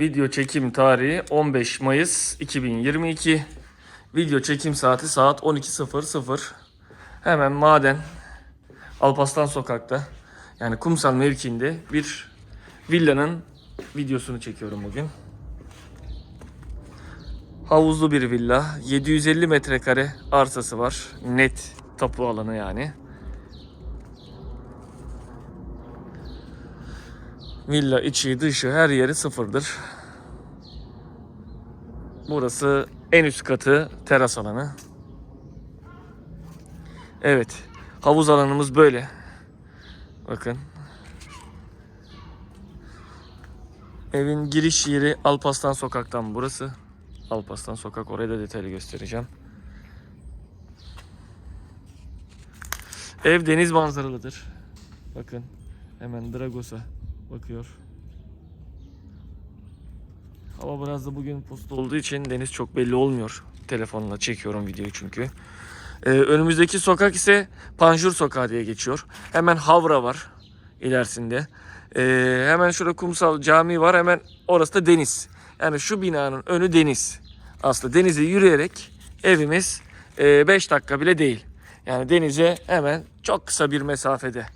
Video çekim tarihi 15 Mayıs 2022. Video çekim saati saat 12.00. Hemen maden Alpaslan sokakta yani kumsal mevkiinde bir villanın videosunu çekiyorum bugün. Havuzlu bir villa. 750 metrekare arsası var. Net tapu alanı yani. Villa içi dışı her yeri sıfırdır. Burası en üst katı teras alanı. Evet. Havuz alanımız böyle. Bakın. Evin giriş yeri Alpaslan sokaktan burası. Alpaslan sokak oraya da detaylı göstereceğim. Ev deniz manzaralıdır. Bakın hemen Dragos'a bakıyor. Hava biraz da bugün puslu olduğu için deniz çok belli olmuyor. Telefonla çekiyorum videoyu çünkü. Ee, önümüzdeki sokak ise Panjur Sokağı diye geçiyor. Hemen Havra var ilerisinde. Ee, hemen şurada kumsal cami var. Hemen orası da deniz. Yani şu binanın önü deniz. Aslında denize yürüyerek evimiz 5 dakika bile değil. Yani denize hemen çok kısa bir mesafede.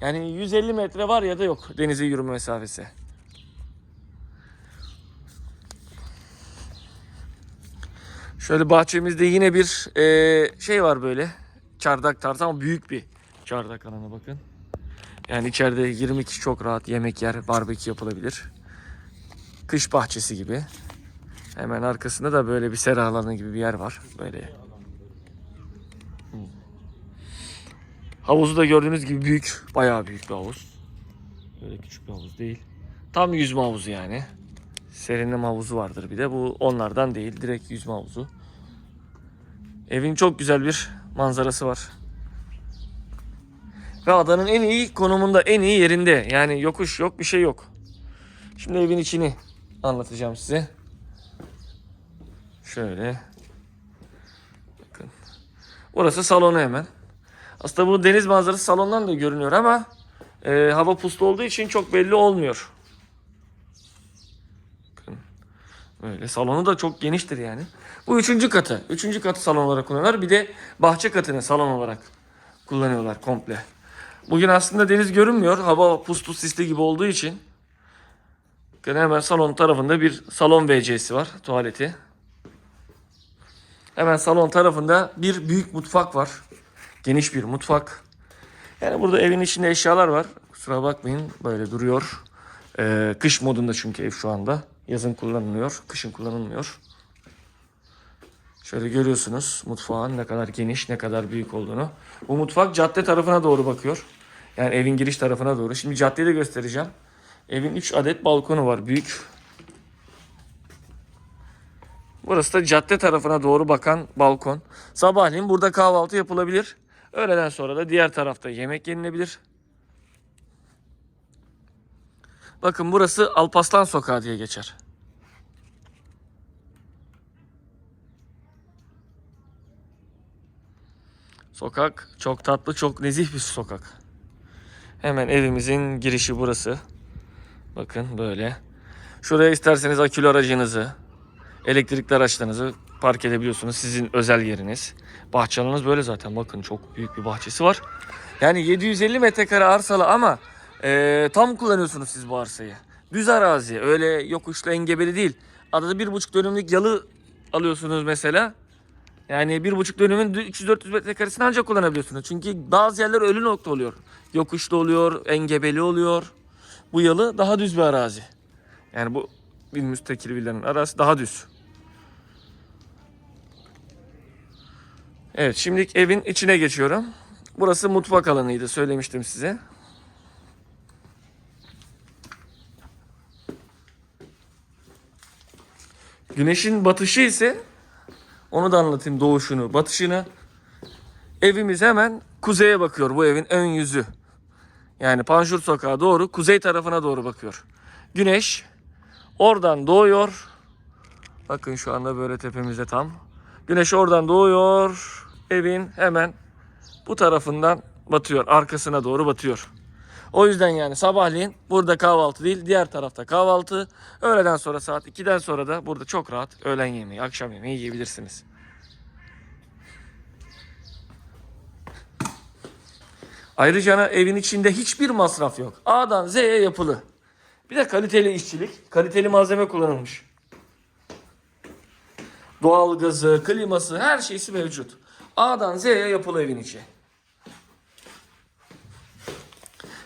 Yani 150 metre var ya da yok denize yürüme mesafesi. Şöyle bahçemizde yine bir e, şey var böyle. Çardak tarzı ama büyük bir çardak alanı bakın. Yani içeride 20 kişi çok rahat yemek yer, barbekü yapılabilir. Kış bahçesi gibi. Hemen arkasında da böyle bir sera alanı gibi bir yer var. Böyle. Havuzu da gördüğünüz gibi büyük. Bayağı büyük bir havuz. Böyle küçük bir havuz değil. Tam yüzme havuzu yani. Serinleme havuzu vardır bir de. Bu onlardan değil. Direkt yüzme havuzu. Evin çok güzel bir manzarası var. Ve adanın en iyi konumunda, en iyi yerinde. Yani yokuş yok, bir şey yok. Şimdi evin içini anlatacağım size. Şöyle. Bakın. Orası salonu hemen. Aslında bu deniz manzarası salondan da görünüyor ama e, hava puslu olduğu için çok belli olmuyor. Böyle salonu da çok geniştir yani. Bu üçüncü katı. Üçüncü katı salon olarak kullanıyorlar. Bir de bahçe katını salon olarak kullanıyorlar komple. Bugün aslında deniz görünmüyor. Hava puslu sisli gibi olduğu için. Bakın hemen salon tarafında bir salon WC'si var. Tuvaleti. Hemen salon tarafında bir büyük mutfak var. Geniş bir mutfak. Yani burada evin içinde eşyalar var. Kusura bakmayın böyle duruyor. Ee, kış modunda çünkü ev şu anda. Yazın kullanılıyor, kışın kullanılmıyor. Şöyle görüyorsunuz mutfağın ne kadar geniş, ne kadar büyük olduğunu. Bu mutfak cadde tarafına doğru bakıyor. Yani evin giriş tarafına doğru. Şimdi caddeyi de göstereceğim. Evin 3 adet balkonu var büyük. Burası da cadde tarafına doğru bakan balkon. Sabahleyin burada kahvaltı yapılabilir. Öğleden sonra da diğer tarafta yemek yenilebilir. Bakın burası Alpaslan Sokağı diye geçer. Sokak çok tatlı, çok nezih bir sokak. Hemen evimizin girişi burası. Bakın böyle. Şuraya isterseniz akülü aracınızı, elektrikli araçlarınızı park edebiliyorsunuz. Sizin özel yeriniz. Bahçe alanınız böyle zaten. Bakın çok büyük bir bahçesi var. Yani 750 metrekare arsalı ama e, tam kullanıyorsunuz siz bu arsayı. Düz arazi. Öyle yokuşlu engebeli değil. Adada bir buçuk dönümlük yalı alıyorsunuz mesela. Yani bir buçuk dönümün 300-400 metrekaresini ancak kullanabiliyorsunuz. Çünkü bazı yerler ölü nokta oluyor. Yokuşlu oluyor, engebeli oluyor. Bu yalı daha düz bir arazi. Yani bu bir müstakil villanın arası daha düz. Evet şimdi evin içine geçiyorum. Burası mutfak alanıydı söylemiştim size. Güneşin batışı ise onu da anlatayım doğuşunu, batışını. Evimiz hemen kuzeye bakıyor bu evin ön yüzü. Yani Panjur Sokağı doğru kuzey tarafına doğru bakıyor. Güneş oradan doğuyor. Bakın şu anda böyle tepemizde tam. Güneş oradan doğuyor. Evin hemen bu tarafından batıyor. Arkasına doğru batıyor. O yüzden yani sabahleyin burada kahvaltı değil diğer tarafta kahvaltı. Öğleden sonra saat 2'den sonra da burada çok rahat öğlen yemeği, akşam yemeği yiyebilirsiniz. Ayrıca evin içinde hiçbir masraf yok. A'dan Z'ye yapılı. Bir de kaliteli işçilik, kaliteli malzeme kullanılmış. Doğal gazı, kliması, her şeysi mevcut. A'dan Z'ye yapılı evin içi.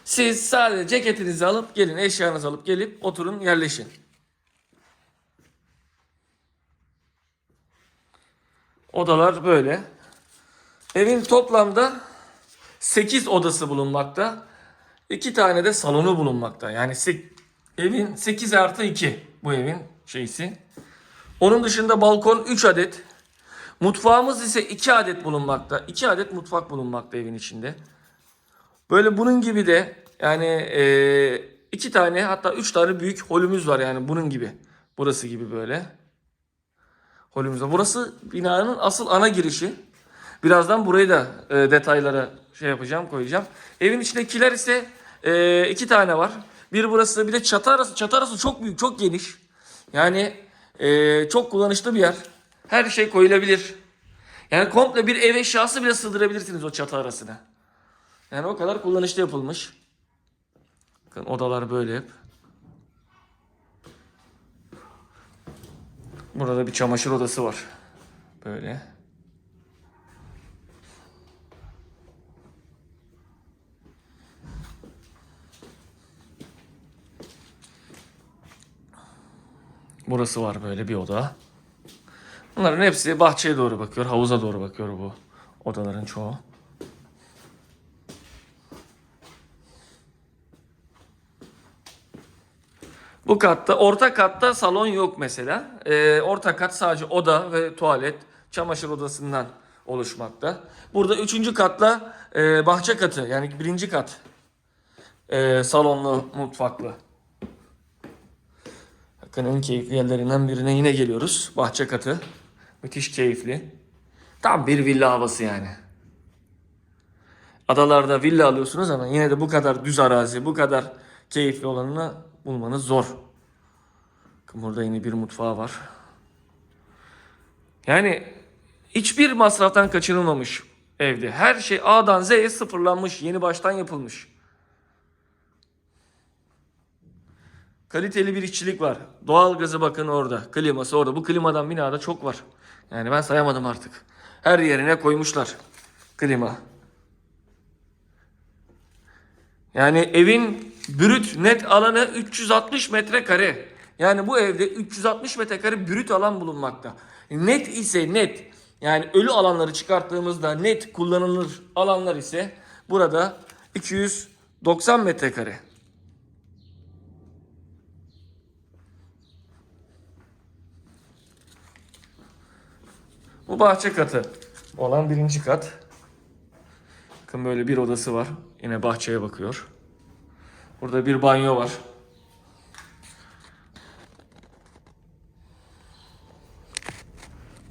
Siz sadece ceketinizi alıp gelin, eşyanızı alıp gelip oturun, yerleşin. Odalar böyle. Evin toplamda 8 odası bulunmakta. 2 tane de salonu bulunmakta. Yani evin 8 artı 2 bu evin şeysi. Onun dışında balkon 3 adet. Mutfağımız ise 2 adet bulunmakta. 2 adet mutfak bulunmakta evin içinde. Böyle bunun gibi de yani eee, iki tane hatta üç tane büyük holümüz var yani bunun gibi. Burası gibi böyle. Holümüz var. Burası binanın asıl ana girişi. Birazdan burayı da e, detaylara şey yapacağım koyacağım. Evin içindekiler ise e, iki tane var. Bir burası bir de çatı arası. Çatı arası çok büyük çok geniş. Yani e, çok kullanışlı bir yer. Her şey koyulabilir. Yani komple bir ev eşyası bile sığdırabilirsiniz o çatı arasına. Yani o kadar kullanışlı yapılmış. Bakın odalar böyle hep. Burada bir çamaşır odası var. Böyle. Burası var böyle bir oda. Bunların hepsi bahçeye doğru bakıyor, havuza doğru bakıyor bu odaların çoğu. Bu katta, orta katta salon yok mesela. Ee, orta kat sadece oda ve tuvalet, çamaşır odasından oluşmakta. Burada üçüncü katla e, bahçe katı yani birinci kat e, salonlu, mutfaklı. Bakın en keyifli yerlerinden birine yine geliyoruz. Bahçe katı. Müthiş keyifli. Tam bir villa havası yani. Adalarda villa alıyorsunuz ama yine de bu kadar düz arazi, bu kadar keyifli olanını bulmanız zor. Burada yine bir mutfağı var. Yani hiçbir masraftan kaçırılmamış evde. Her şey A'dan Z'ye sıfırlanmış, yeni baştan yapılmış. Kaliteli bir işçilik var. Doğal gazı bakın orada. Kliması orada. Bu klimadan binada çok var. Yani ben sayamadım artık. Her yerine koymuşlar klima. Yani evin brüt net alanı 360 metrekare. Yani bu evde 360 metrekare brüt alan bulunmakta. Net ise net. Yani ölü alanları çıkarttığımızda net kullanılır alanlar ise burada 290 metrekare. Bu bahçe katı olan birinci kat. Bakın böyle bir odası var. Yine bahçeye bakıyor. Burada bir banyo var.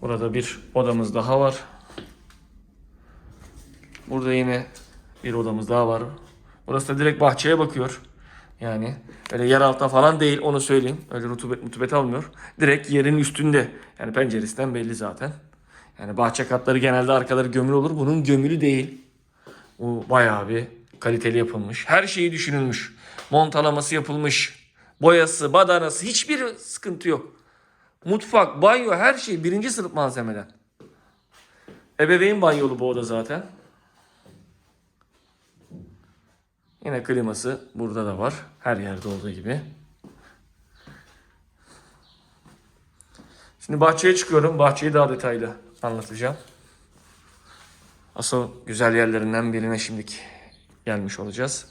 Burada bir odamız daha var. Burada yine bir odamız daha var. Burası da direkt bahçeye bakıyor. Yani öyle yer altta falan değil onu söyleyeyim. Öyle rutubet rutubet almıyor. Direkt yerin üstünde. Yani penceresinden belli zaten. Yani bahçe katları genelde arkaları gömülü olur. Bunun gömülü değil. Bu bayağı bir kaliteli yapılmış. Her şeyi düşünülmüş. Montalaması yapılmış. Boyası, badanası hiçbir sıkıntı yok. Mutfak, banyo her şey birinci sınıf malzemeden. Ebeveyn banyolu bu oda zaten. Yine kliması burada da var. Her yerde olduğu gibi. Şimdi bahçeye çıkıyorum. Bahçeyi daha detaylı anlatacağım. Asıl güzel yerlerinden birine şimdilik gelmiş olacağız.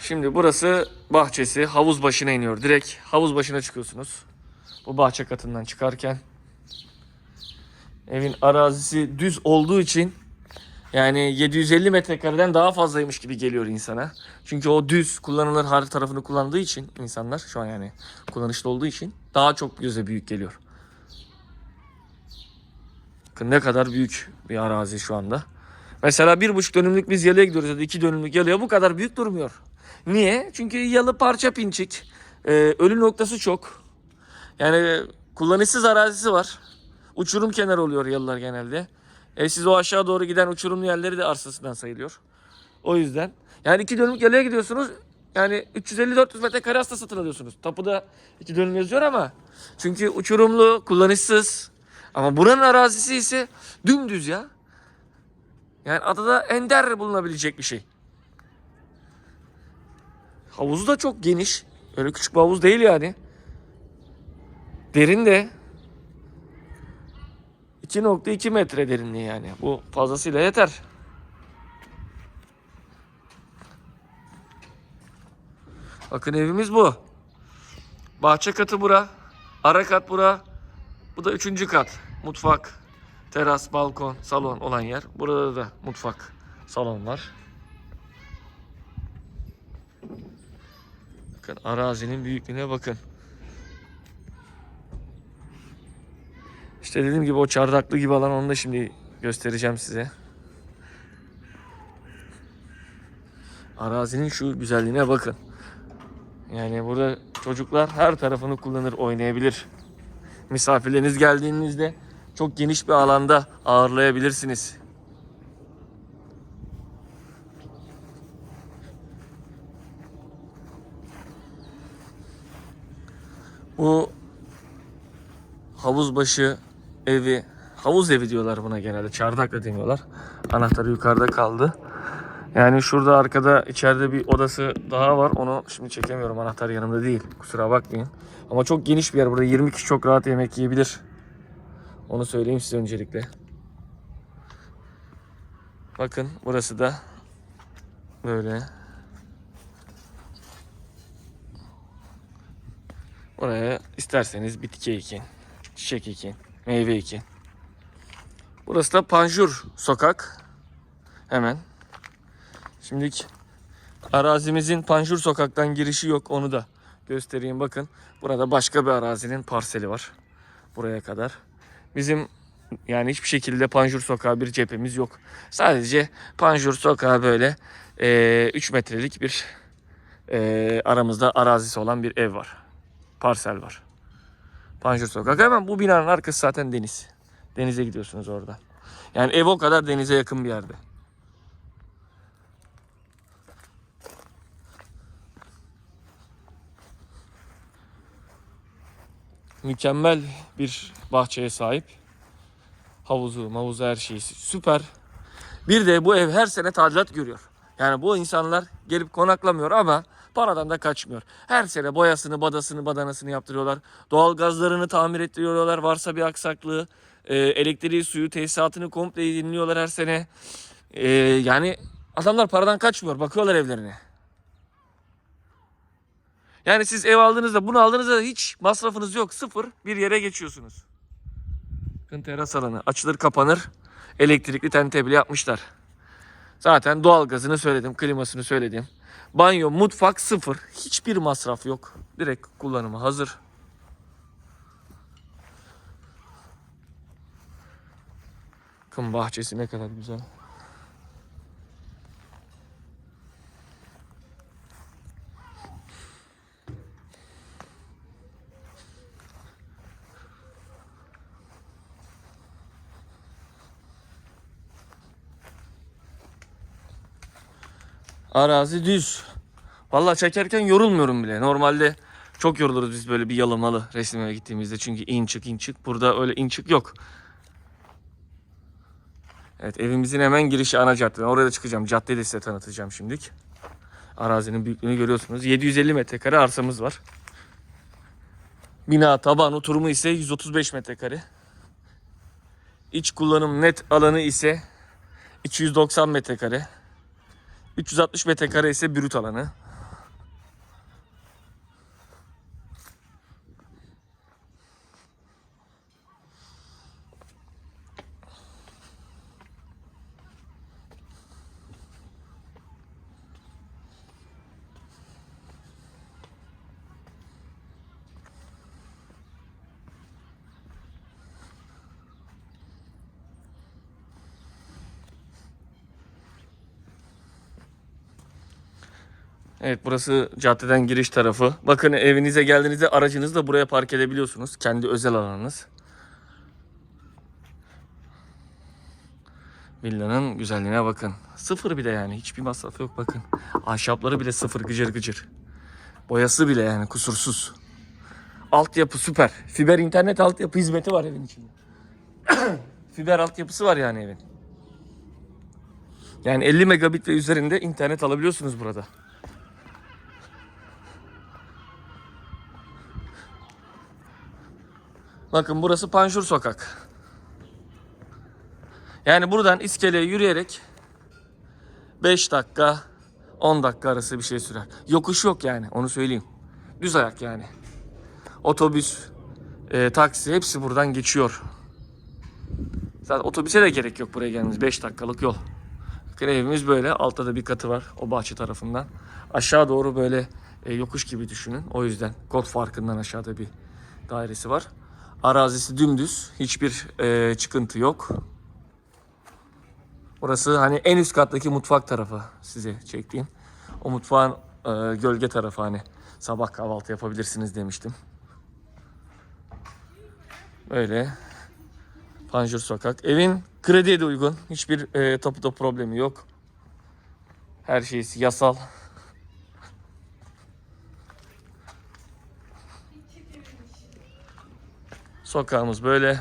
Şimdi burası bahçesi. Havuz başına iniyor. Direkt havuz başına çıkıyorsunuz. Bu bahçe katından çıkarken. Evin arazisi düz olduğu için yani 750 metrekareden daha fazlaymış gibi geliyor insana. Çünkü o düz kullanılır her tarafını kullandığı için insanlar şu an yani kullanışlı olduğu için daha çok göze büyük geliyor. Bakın ne kadar büyük bir arazi şu anda. Mesela bir buçuk dönümlük biz yalıya gidiyoruz ya da iki dönümlük yalıya bu kadar büyük durmuyor. Niye? Çünkü yalı parça pinçik. Ee, ölü noktası çok. Yani kullanışsız arazisi var. Uçurum kenarı oluyor yalılar genelde. E siz o aşağı doğru giden uçurumlu yerleri de arsasından sayılıyor. O yüzden. Yani iki dönümlük yalıya gidiyorsunuz. Yani 350-400 metrekare hasta satın alıyorsunuz. Tapuda iki dönüm yazıyor ama. Çünkü uçurumlu, kullanışsız. Ama buranın arazisi ise dümdüz ya. Yani adada ender bulunabilecek bir şey. Havuzu da çok geniş. Öyle küçük bir havuz değil yani. Derin de. 2.2 metre derinliği yani. Bu fazlasıyla yeter. Bakın evimiz bu. Bahçe katı bura. Ara kat bura. Bu da üçüncü kat. Mutfak, teras, balkon, salon olan yer. Burada da mutfak, salon var. Bakın arazinin büyüklüğüne bakın. İşte dediğim gibi o çardaklı gibi alan onu da şimdi göstereceğim size. Arazinin şu güzelliğine bakın. Yani burada çocuklar her tarafını kullanır, oynayabilir. Misafirleriniz geldiğinizde çok geniş bir alanda ağırlayabilirsiniz. Bu havuz başı evi, havuz evi diyorlar buna genelde. Çardak da demiyorlar. Anahtarı yukarıda kaldı. Yani şurada arkada içeride bir odası daha var. Onu şimdi çekemiyorum. Anahtar yanımda değil. Kusura bakmayın. Ama çok geniş bir yer. Burada 20 kişi çok rahat yemek yiyebilir. Onu söyleyeyim size öncelikle. Bakın burası da böyle. Buraya isterseniz bitki ekin, çiçek ekin, meyve ekin. Burası da Panjur sokak. Hemen. Şimdilik arazimizin Panjur sokaktan girişi yok. Onu da göstereyim. Bakın burada başka bir arazinin parseli var. Buraya kadar. Bizim yani hiçbir şekilde Panjur sokağı bir cephemiz yok. Sadece Panjur sokağı böyle 3 metrelik bir e, aramızda arazisi olan bir ev var. Parsel var. Panjur sokak. Hemen bu binanın arkası zaten deniz. Denize gidiyorsunuz oradan. Yani ev o kadar denize yakın bir yerde. Mükemmel bir bahçeye sahip. Havuzu, mavuzu her şeyi süper. Bir de bu ev her sene tadilat görüyor. Yani bu insanlar gelip konaklamıyor ama paradan da kaçmıyor. Her sene boyasını, badasını, badanasını yaptırıyorlar. Doğal gazlarını tamir ettiriyorlar. Varsa bir aksaklığı, e, elektriği, suyu, tesisatını komple dinliyorlar her sene. E, yani adamlar paradan kaçmıyor. Bakıyorlar evlerine. Yani siz ev aldığınızda bunu aldığınızda hiç masrafınız yok. Sıfır bir yere geçiyorsunuz. Bakın teras alanı açılır kapanır. Elektrikli tente bile yapmışlar. Zaten doğalgazını söyledim, klimasını söyledim. Banyo, mutfak sıfır. Hiçbir masraf yok. Direkt kullanıma hazır. Bakın bahçesi ne kadar güzel. Arazi düz. Vallahi çekerken yorulmuyorum bile. Normalde çok yoruluruz biz böyle bir yalamalı resimlere gittiğimizde. Çünkü in çık in çık. Burada öyle in çık yok. Evet evimizin hemen girişi ana cadde. Oraya da çıkacağım. Caddeyi de size tanıtacağım şimdilik. Arazinin büyüklüğünü görüyorsunuz. 750 metrekare arsamız var. Bina taban oturumu ise 135 metrekare. İç kullanım net alanı ise 290 metrekare. 360 metrekare ise brüt alanı. Evet burası caddeden giriş tarafı. Bakın evinize geldiğinizde aracınızı da buraya park edebiliyorsunuz. Kendi özel alanınız. Villanın güzelliğine bakın. Sıfır bile yani. Hiçbir masrafı yok bakın. Ahşapları bile sıfır gıcır gıcır. Boyası bile yani kusursuz. Altyapı süper. Fiber internet altyapı hizmeti var evin içinde. Fiber altyapısı var yani evin. Yani 50 megabit ve üzerinde internet alabiliyorsunuz burada. Bakın burası Panjur Sokak. Yani buradan iskeleye yürüyerek 5 dakika 10 dakika arası bir şey sürer. Yokuş yok yani onu söyleyeyim. Düz ayak yani. Otobüs, e, taksi hepsi buradan geçiyor. Zaten otobüse de gerek yok buraya gelmeniz. 5 dakikalık yol. Bakın evimiz böyle. Altta da bir katı var o bahçe tarafından. Aşağı doğru böyle e, yokuş gibi düşünün. O yüzden kod farkından aşağıda bir dairesi var. Arazisi dümdüz. Hiçbir e, çıkıntı yok. Burası hani en üst kattaki mutfak tarafı size çektiğim. O mutfağın e, gölge tarafı hani sabah kahvaltı yapabilirsiniz demiştim. Böyle Panjur Sokak. Evin krediye de uygun. Hiçbir e, tapuda problemi yok. Her şey yasal. Sokağımız böyle.